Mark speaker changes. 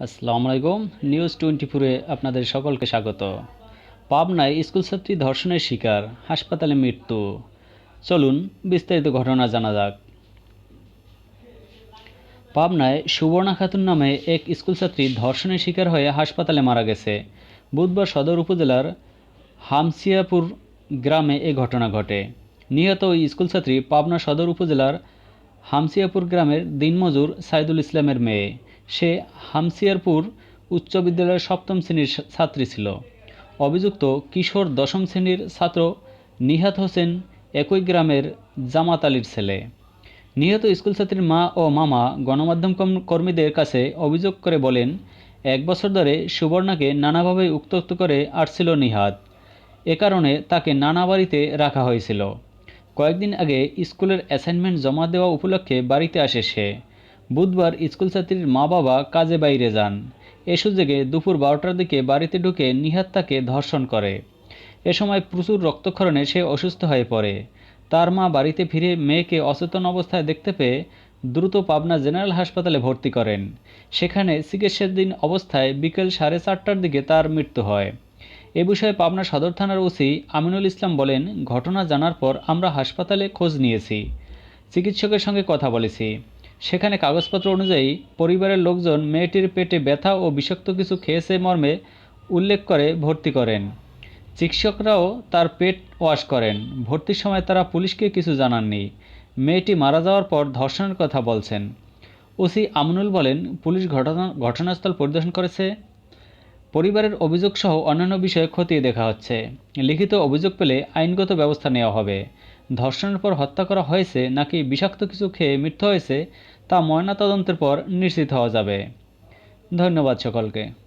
Speaker 1: আসসালামু আলাইকুম। News twenty ফোরে আপনাদের সকলকে স্বাগত। পাবনায় স্কুল ছাত্রী ধর্ষণের শিকার, হাসপাতালে মৃত্যু। চলুন বিস্তারিত ঘটনা জানা যাক। পাবনায় সুবর্ণা খাতুন নামে এক স্কুল ছাত্রী ধর্ষণের শিকার হয়ে হাসপাতালে মারা গেছে। বুধবার সদর উপজেলার হামসিয়াপুর গ্রামে এ ঘটনা ঘটে। নিহত ওই স্কুল ছাত্রী পাবনা সদর উপজেলার হামসিয়াপুর গ্রামের দিনমজুর সাইদুল ইসলামের মেয়ে। সে হামসিয়ারপুর উচ্চ বিদ্যালয়ের সপ্তম শ্রেণির ছাত্রী ছিল। অভিযুক্ত কিশোর দশম শ্রেণির ছাত্র নিহাত হোসেন একই গ্রামের জামাত আলীর ছেলে। নিহত স্কুল ছাত্রীর মা ও মামা গণমাধ্যম কর্মীদের কাছে অভিযোগ করে বলেন, এক বছর ধরে সুবর্ণাকে নানাভাবে উত্ত্যক্ত করে আসছিল নিহাত। এ কারণে তাকে নানা বাড়িতে রাখা হয়েছিল। কয়েকদিন আগে স্কুলের অ্যাসাইনমেন্ট জমা দেওয়া উপলক্ষে বাড়িতে আসে সে। বুধবার স্কুল ছাত্রীর মা বাবা কাজে বাইরে যান। এ সুযোগে দুপুর বারোটার দিকে বাড়িতে ঢুকে নিহাত তাকে ধর্ষণ করে। এ সময় প্রচুর রক্তক্ষরণে সে অসুস্থ হয়ে পড়ে। তার মা বাড়িতে ফিরে মেয়েকে অচেতন অবস্থায় দেখতে পেয়ে দ্রুত পাবনা জেনারেল হাসপাতালে ভর্তি করেন। সেখানে চিকিৎসাধীন অবস্থায় বিকেল সাড়ে চারটার দিকে তার মৃত্যু হয়। এ বিষয়ে পাবনা সদর থানার ওসি আমিনুল ইসলাম বলেন, ঘটনা জানার পর আমরা হাসপাতালে খোঁজ নিয়েছি। চিকিৎসকের সঙ্গে কথা বলেছি। সেখানে কাগজপত্র অনুযায়ী পরিবারের লোকজন মেয়েটির পেটে ব্যথা ও বিষাক্ত কিছু খেয়েছে মর্মে উল্লেখ করে ভর্তি করেন। চিকিৎসকরাও তার পেট ওয়াশ করেন। ভর্তির সময় তারা পুলিশকে কিছু জানাননি। মেয়েটি মারা যাওয়ার পর ধর্ষণের কথা বলছেন। ওসি আমনুল বলেন, পুলিশ ঘটনা, ঘটনাস্থল পরিদর্শন করেছে। পরিবারের অভিযোগসহ অন্যান্য বিষয়ে খতিয়ে দেখা হচ্ছে। লিখিত অভিযোগ পেলে আইনগত ব্যবস্থা নেওয়া হবে। ধর্ষণের পর হত্যা করা হয়েছে নাকি বিষাক্ত কিছু খেয়ে মৃত্যু হয়েছে তা ময়নাতদন্তের পর নিশ্চিত হওয়া যাবে। ধন্যবাদ সকলকে।